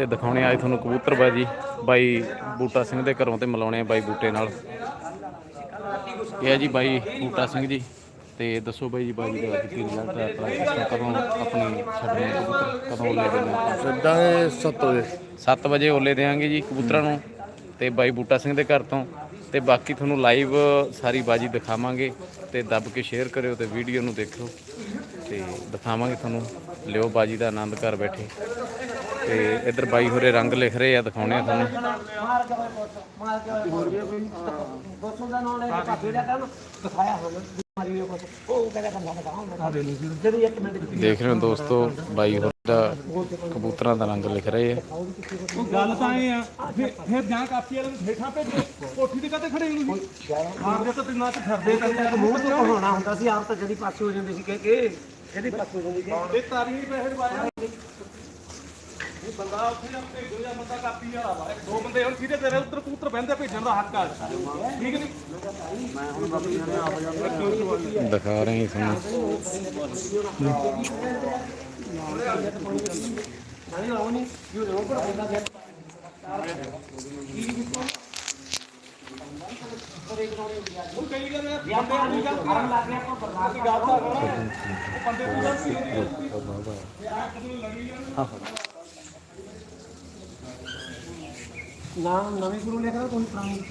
ਤੇ ਦਿਖਾਉਣੇ ਆਏ ਤੁਹਾਨੂੰ ਕਬੂਤਰਬਾਜੀ ਬਾਈ ਬੂਟਾ ਸਿੰਘ ਦੇ ਘਰੋਂ ਤੇ ਮਿਲਾਉਣੇ ਆ ਬਾਈ ਬੂਟੇ ਨਾਲ। ਇਹ ਹੈ ਜੀ ਬਾਈ ਬੂਟਾ ਸਿੰਘ ਜੀ ਤੇ ਦੱਸੋ ਬਾਈ ਜੀ ਬਾਈ ਦਾ ਕੀ ਰਿਜ਼ਲਟ ਹੈ ਆਪਣਾ ਕਦੋਂ ਆਪਣੀ ਛੱਡਣੇ ਆ ਕਬੂਤਰ ਕਦੋਂ ਓਲੇ ਦੇਣੇ ਛੱਡਾਂਗੇ 7 ਵਜੇ। 7 ਵਜੇ ਓਲੇ ਦੇਵਾਂਗੇ ਜੀ ਕਬੂਤਰਾਂ ਨੂੰ ਤੇ ਬਾਈ ਬੂਟਾ ਸਿੰਘ ਦੇ ਘਰ ਤੋਂ। ਤੇ ਬਾਕੀ ਤੁਹਾਨੂੰ ਲਾਈਵ ਸਾਰੀ ਬਾਜੀ ਦਿਖਾਵਾਂਗੇ ਤੇ ਦੱਬ ਕੇ ਸ਼ੇਅਰ ਕਰਿਓ ਤੇ ਵੀਡੀਓ ਨੂੰ ਦੇਖਿਓ। ਤੇ ਦਿਖਾਵਾਂਗੇ ਤੁਹਾਨੂੰ ਲਿਓ ਬਾਜੀ ਦਾ ਆਨੰਦ ਘਰ ਬੈਠੇ। ਤੇ ਇੱਧਰ ਬਾਈ ਹੋਰੇ ਰੰਗ ਲਿਖ ਰਹੇ ਆ ਦਿਖਾਉਣੇ ਆ ਤੁਹਾਨੂੰ। ਦੇਖ ਰਹੇ ਹੋ ਦੋਸਤੋ ਬਾਈ ਹੋਰੇ ਦਾ ਕਬੂਤਰਾਂ ਦਾ ਰੰਗ ਲਿਖ ਰਹੇ ਆ। ਗੱਲ ਤਾਂ ਇਹ ਆ ਫਿਰ ਫਿਰ ਜਾਂ ਕਾਪੀ ਵਾਲੇ ਨੂੰ ਹੇਠਾਂ ਭੇਜੋ ਕੋਠੀ ਤੇ ਕਾਤੇ ਖੜੇ ਹੋ ਤੁਸੀਂ ਆਪਦੇ ਤਾਂ ਦਿਨਾਂ ਚ ਫਿਰਦੇ ਤਾਂ ਮੂੰਹ ਤੋਂ ਕਹਾਉਣਾ ਹੁੰਦਾ ਸੀ ਆਪ ਤਾਂ ਜਦੀ ਪਾਸੇ ਹੋ ਜਾਂਦੇ ਸੀ ਕਿ ਕਿ ਇਹਦੀ ਪਾਸੇ ਹੋ ਜਾਂਦੀ ਸੀ। ਇਹ ਤਾਰੀ ਨਹੀਂ ਪੈਸੇ ਦਵਾਇਆ ਇਹ ਬੰਦਾ ਉੱਥੇ ਜਾਂ ਭੇਜੋ ਜਾਂ ਬੰਦਾ ਕਾਪੀ ਵਾਲਾ ਵਾ। ਦੋ ਬੰਦੇ ਹੁਣ ਕਿਹਦੇ ਤੇਰੇ ਉੱਤਰ ਕੂਤਰ ਬਹਿੰਦੇ ਭੇਜਣ ਦਾ ਹੱਕ ਆ। ਠੀਕ ਨਹੀਂ? ਦਿਖਾ ਰਹੇ ਹਾਂ ਤੁਹਾਨੂੰ। ਹੁਣ ਕਈ ਗੱਲ ਬੰਦੇ ਨੂੰ ਗੱਲ ਕਰਨ ਲੱਗ ਗਿਆ ਆਪਾਂ ਬਰਨਾਲ ਦੀ ਗੱਲ ਤਾਂ ਕਰਨਾ ਉਹ ਬੰਦੇ ਨੂੰ ਗੱਲ ਸੀ ਨਾਮ ਨਵੇਂ ਗੁਰੂ ਲਿਖਦਾ ਕੋਈ ਪੁਰਾਣੀ